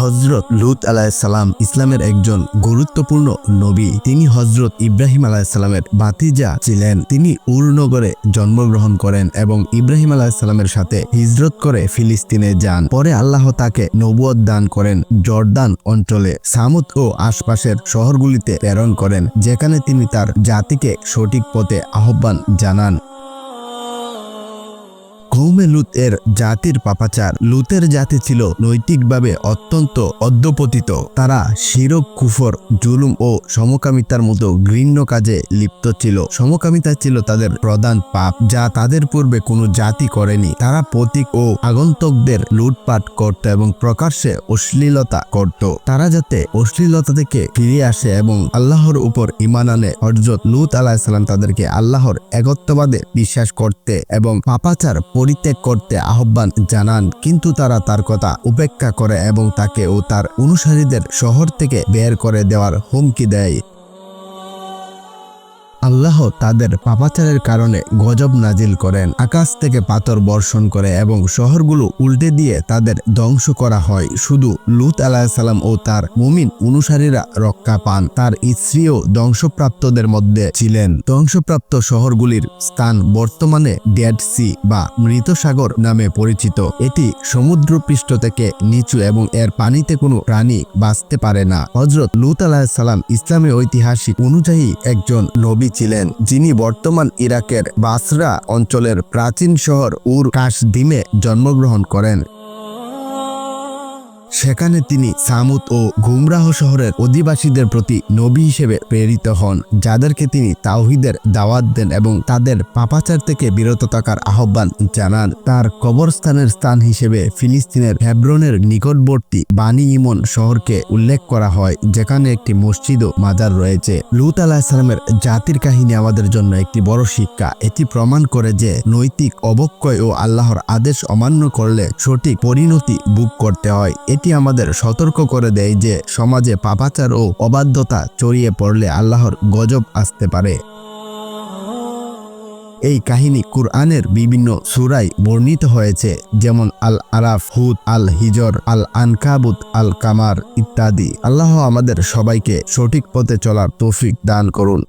হজরত লুত আলাহিসাল্লাম ইসলামের একজন গুরুত্বপূর্ণ নবী। তিনি হজরত ইব্রাহিম আলাহিসাল্লামের বাতিজা ছিলেন। তিনি উরনগরে জন্মগ্রহণ করেন এবং ইব্রাহিম আলাহিসাল্লামের সাথে হিজরত করে ফিলিস্তিনে যান। পরে আল্লাহ তাকে নবুয়ত দান করেন জর্দান অঞ্চলে। সামুদ ও আশপাশের শহরগুলিতে প্রেরণ করেন, যেখানে তিনি তার জাতিকে সঠিক পথে আহ্বান জানান। কৌমে লুত এর জাতির পাপাচার। লুতের জাতি ছিল নৈতিকভাবে অত্যন্ত অধ্যপতিত তারা শিরক কুফর, জুলুম ও সমকামিতার মতো ঘৃণ্য কাজে লিপ্ত ছিল। সমকামিতা ছিল তাদের প্রধান পাপ, যা তাদের পূর্বে কোনো জাতি করেনি। তারা প্রতীক ও আগন্তকদের লুটপাট করত এবং প্রকাশ্যে অশ্লীলতা করত। তারা যাতে অশ্লীলতা থেকে ফিরে আসে এবং আল্লাহর উপর ইমান আনে হজরত লুত আলাহিসাল্লাম তাদেরকে আল্লাহর একত্ববাদে বিশ্বাস করতে এবং পাপাচার পরিত্যাগ করতে আহ্বান জানান, কিন্তু তারা তার কথা উপেক্ষা করে এবং তাকে ও তার অনুসারীদের শহর থেকে বের করে দেওয়ার হুমকি দেয়। আল্লাহ তাদের পাপাচারের কারণে গজব নাজিল করেন। আকাশ থেকে পাথর বর্ষণ করে এবং শহরগুলো উল্টে দিয়ে তাদের ধ্বংস করা হয়। শুধু লুত আলাহিসাল্লাম ও তার মুমিন অনুসারীরা রক্ষা পান। তার স্ত্রীও ধ্বংসপ্রাপ্তদের মধ্যে ছিলেন। ধ্বংসপ্রাপ্ত শহরগুলির স্থান বর্তমানে ডেড সি বা মৃত সাগর নামে পরিচিত। এটি সমুদ্রপৃষ্ঠ থেকে নিচু এবং এর পানিতে কোনো প্রাণী বাঁচতে পারে না। হজরত লুত আলাহিসাল্লাম ইসলামী ঐতিহাসিক অনুযায়ী একজন নবী ছিলেন যিনি বর্তমান ইরাকের বাসরা অঞ্চলের প্রাচীন শহর উর কাশ দিমে জন্মগ্রহণ করেন। সেখানে তিনি সামুদ ও গুমরাহ শহরের অধিবাসীদের প্রতি নবী হিসেবে প্রেরিত হন, যাদেরকে তিনি তাওহিদের দাওয়াত দেন এবং তাদের পাপাচার থেকে বিরত থাকার আহ্বান জানান। তার কবরস্থানের স্থান হিসেবে ফিলিস্তিনের হেব্রনের নিকটবর্তী বানি ইমন শহরকে উল্লেখ করা হয়, যেখানে একটি মসজিদ ও মাজার রয়েছে। লুত আলাহিসাল্লামের জাতির কাহিনী আমাদের জন্য একটি বড় শিক্ষা। এটি প্রমাণ করে যে নৈতিক অবক্ষয় ও আল্লাহর আদেশ অমান্য করলে সঠিক পরিণতি বুক করতে হয়। এটি আমাদের সতর্ক করে দেয় যে সমাজে পাপাচার ও অবাধ্যতা চড়িয়ে পড়লে আল্লাহর গজব আসতে পারে। এই কাহিনী কুরআনের বিভিন্ন সুরায় বর্ণিত হয়েছে, যেমন আল আরাফ হুদ আল হিজর আল আনকাবুত আল কামার ইত্যাদি। আল্লাহ আমাদের সবাইকে সঠিক পথে চলার তৌফিক দান করুন।